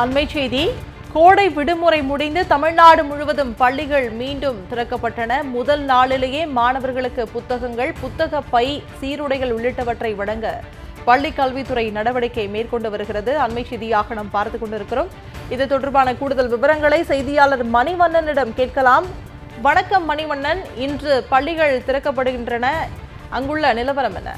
அண்மை செய்தி கோடை விடுமுறை முடிந்து தமிழ்நாடு முழுவதும் பள்ளிகள் மீண்டும் திறக்கப்பட்டன. முதல் நாளிலேயே மாணவர்களுக்கு புத்தகங்கள் புத்தக பை சீருடைகள் உள்ளிட்டவற்றை வழங்க பள்ளி கல்வித்துறை நடவடிக்கை மேற்கொண்டு வருகிறது. அண்மை செய்தியாக நாம் பார்த்து கொண்டிருக்கிறோம். இது தொடர்பான கூடுதல் விவரங்களை செய்தியாளர் மணிவண்ணனிடம் கேட்கலாம். வணக்கம் மணிவண்ணன். இன்று பள்ளிகள் திறக்கப்படுகின்றன. அங்குள்ள நிலவரம் என்ன?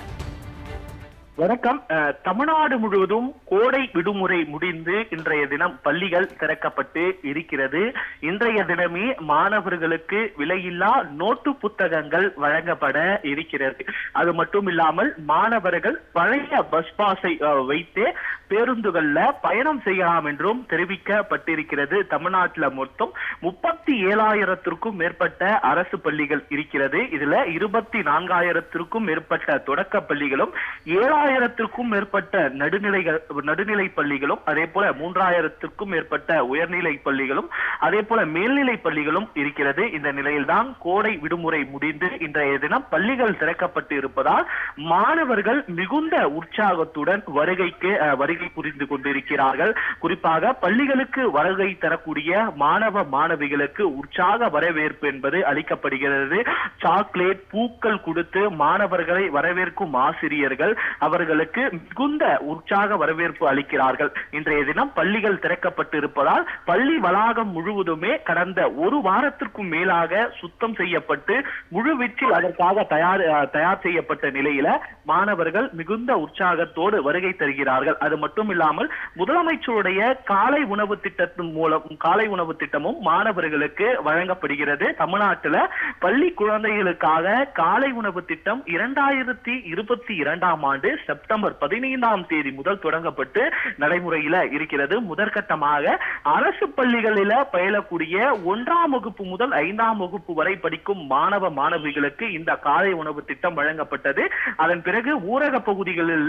வணக்கம். அஹ், தமிழ்நாடு முழுவதும் கோடை விடுமுறை முடிந்து இன்றைய தினம் பள்ளிகள் திறக்கப்பட்டு இருக்கிறது. இன்றைய தினமே மாணவர்களுக்கு விலையில்லா நோட்டு புத்தகங்கள் வழங்கப்பட இருக்கிறது. அது மட்டும் இல்லாமல் மாணவர்கள் பழைய பஸ் பாஸை வைத்து பேருந்துகள்ல பயணம் செய்யலாம் என்றும் தெரிவிக்கப்பட்டிருக்கிறது. தமிழ்நாட்டில் மொத்தம் முப்பத்தி ஏழாயிரத்திற்கும் மேற்பட்ட அரசு பள்ளிகள் இருக்கிறது. இதுல இருபத்தி நான்காயிரத்திற்கும் மேற்பட்ட தொடக்க பள்ளிகளும் ஏழாயிரத்திற்கும் மேற்பட்ட நடுநிலைகள் நடுநிலை பள்ளிகளும் அதே போல மூன்றாயிரத்திற்கும் மேற்பட்ட உயர்நிலை பள்ளிகளும் அதே போல மேல்நிலை பள்ளிகளும் இருக்கிறது. இந்த நிலையில்தான் கோடை விடுமுறை முடிந்து இன்றைய தினம் பள்ளிகள் திறக்கப்பட்டு இருப்பதால் மாணவர்கள் மிகுந்த உற்சாகத்துடன் வருகைக்கு வருகை வருகை புரிந்து கொண்டிருக்கிறார்கள். குறிப்பாக பள்ளிகளுக்கு வருகை தரக்கூடிய மாணவ மாணவிகளுக்கு உற்சாக வரவேற்பு என்பது அளிக்கப்படுகிறது. சாக்லேட் பூக்கள் கொடுத்து மாணவர்களை வரவேற்கும் ஆசிரியர்கள் அவர்களுக்கு மிகுந்த உற்சாக வரவேற்பு அளிக்கிறார்கள். இன்றைய தினம் பள்ளிகள் திறக்கப்பட்டு இருப்பதால் பள்ளி வளாகம் முழுவதுமே கடந்த ஒரு வாரத்திற்கும் மேலாக சுத்தம் செய்யப்பட்டு முழுவீச்சில் அதற்காக தயார் தயார் செய்யப்பட்ட நிலையில மாணவர்கள் மிகுந்த உற்சாகத்தோடு வருகை தருகிறார்கள். அது மட்டும் மட்டும் இல்லாமல் முதலமைச்சருடைய காலை உணவு திட்டத்தின் மூலம் காலை உணவு திட்டமும் மாணவர்களுக்கு வழங்கப்படுகிறது. தமிழ்நாட்டில் பள்ளி குழந்தைகளுக்காக காலை உணவு திட்டம் இரண்டாயிரத்தி இருபத்தி இரண்டாம் ஆண்டு செப்டம்பர் பதினைந்தாம் தேதி முதல் தொடங்கப்பட்டு நடைமுறையில இருக்கிறது. முதற்கட்டமாக அரசு பள்ளிகளில பயிலக்கூடிய ஒன்றாம் வகுப்பு முதல் ஐந்தாம் வகுப்பு வரை படிக்கும் மாணவ மாணவிகளுக்கு இந்த காலை உணவு திட்டம் வழங்கப்பட்டது. அதன் பிறகு ஊரக பகுதிகளில்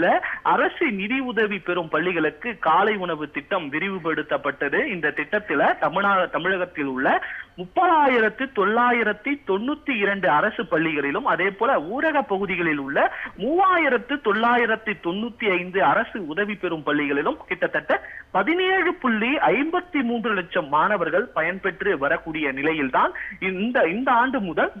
அரசு நிதி உதவி பெறும் பள்ளிகளுக்கு காலை உணவு திட்டம் விரிவுபடுத்தப்பட்டது. இந்த திட்டத்தில தமிழ்நாடு தமிழகத்தில் உள்ள முப்பதாயிரத்து தொள்ளாயிரத்தி தொண்ணூத்தி இரண்டு அரசு பள்ளிகளிலும் அதே போல ஊரக பகுதிகளில் உள்ள மூவாயிரத்து தொள்ளாயிரத்தி தொண்ணூத்தி ஐந்து அரசு உதவி பெறும் பள்ளிகளிலும் கிட்டத்தட்ட பதினேழு புள்ளி ஐம்பத்தி மூன்று லட்சம் மாணவர்கள் பயன்பெற்று வரக்கூடிய நிலையில்தான் இந்த இந்த ஆண்டு முதல்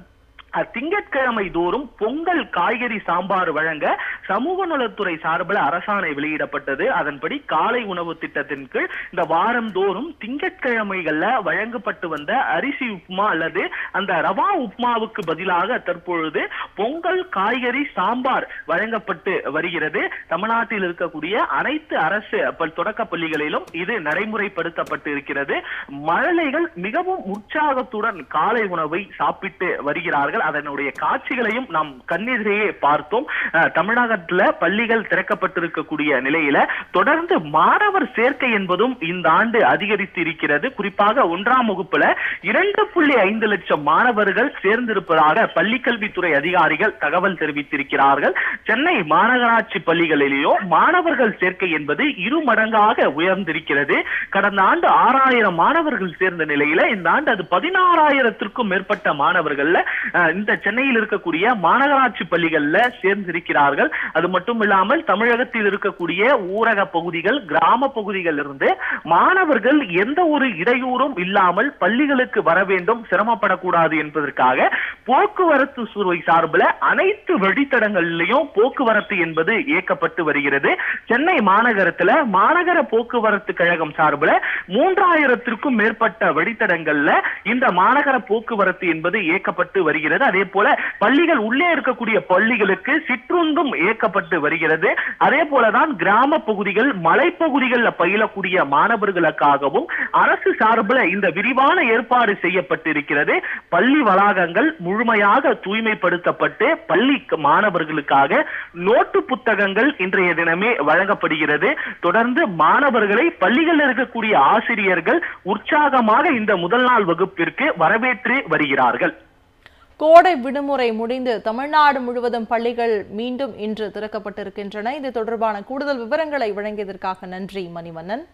திங்கட்கிழமை தோறும் பொங்கல் காய்கறி சாம்பார் வழங்க சமூக நலத்துறை சார்பில் அரசாணை வெளியிடப்பட்டது. அதன்படி காலை உணவு திட்டத்தின் கீழ் இந்த வாரம் தோறும் திங்கட்கிழமைகள்ல வழங்கப்பட்டு வந்த அரிசி உப்புமா அல்லது அந்த ரவா உப்புமாவுக்கு பதிலாக தற்பொழுது பொங்கல் காய்கறி சாம்பார் வழங்கப்பட்டு வருகிறது. தமிழ்நாட்டில் இருக்கக்கூடிய அனைத்து அரசு பல்- தொடக்க பள்ளிகளிலும் இது நடைமுறைப்படுத்தப்பட்டு இருக்கிறது. மழலைகள் மிகவும் உற்சாகத்துடன் காலை உணவை சாப்பிட்டு வருகிறார்கள். அதனுடைய காட்சிகளையும் நாம் கண்ணெதிரையே பார்த்தோம். தமிழக தமிழகத்துல பள்ளிகள் திறக்கப்பட்டிருக்கக்கூடிய நிலையில தொடர்ந்து மாணவர் சேர்க்கை என்பதும் இந்த ஆண்டு அதிகரித்து இருக்கிறது குறிப்பாக ஒன்றாம் வகுப்புல இரண்டு புள்ளி ஐந்து லட்சம் மாணவர்கள் சேர்ந்திருப்பதாக பள்ளிக்கல்வித்துறை அதிகாரிகள் தகவல் தெரிவித்திருக்கிறார்கள். சென்னை மாநகராட்சி பள்ளிகளிலேயோ மாணவர்கள் சேர்க்கை என்பது இரு மடங்காக உயர்ந்திருக்கிறது. கடந்த ஆண்டு ஆறாயிரம் மாணவர்கள் சேர்ந்த நிலையில இந்த ஆண்டு அது பதினாறாயிரத்திற்கும் மேற்பட்ட மாணவர்கள்ல இந்த சென்னையில் இருக்கக்கூடிய மாநகராட்சி பள்ளிகள்ல சேர்ந்திருக்கிறார்கள். அது மட்டும் இல்லாமல் தமிழகத்தில் இருக்கக்கூடிய ஊரக பகுதிகள் கிராம பகுதிகள் இருந்து மாணவர்கள் எந்த ஒரு இடையூறும் இல்லாமல் பள்ளிகளுக்கு வர வேண்டும் சிரமப்படக்கூடாது என்பதற்காக போக்குவரத்து துறை சார்பில் அனைத்து வழித்தடங்களிலையும் போக்குவரத்து என்பது இயக்கப்பட்டு வருகிறது. சென்னை மாநகரத்துல மாநகர போக்குவரத்து கழகம் சார்பில் மூன்றாயிரத்திற்கும் மேற்பட்ட வழித்தடங்கள்ல இந்த மாநகர போக்குவரத்து என்பது இயக்கப்பட்டு வருகிறது. அதே போல பள்ளிகள் உள்ளே இருக்கக்கூடிய பள்ளிகளுக்கு சிற்றுந்தும் இயக்கப்பட்டு வருகிறது. அதே போலதான் கிராம பகுதிகள் மலைப்பகுதிகளில் பயிலக்கூடிய மாணவர்களுக்காகவும் அரசு சார்பில் இந்த விரிவான ஏற்பாடு செய்யப்பட்டிருக்கிறது. பள்ளி வளாகங்கள் முழுமையாக தூய்மைப்படுத்தப்பட்டு பள்ளி மாணவர்களுக்காக நோட்டு புத்தகங்கள் இன்றைய தினமே வழங்கப்படுகிறது. தொடர்ந்து மாணவர்களை பள்ளிகளில் இருக்கக்கூடிய ஆசிரியர்கள் உற்சாகமாக இந்த முதல் நாள் வகுப்பிற்கு வரவேற்று வருகிறார்கள். கோடை விடுமுறை முடிந்து தமிழ்நாடு முழுவதும் பள்ளிகள் மீண்டும் இன்று திறக்கப்பட்டிருக்கின்றன. இது தொடர்பான கூடுதல் விவரங்களை வழங்கியதற்காக நன்றி மணிவண்ணன்.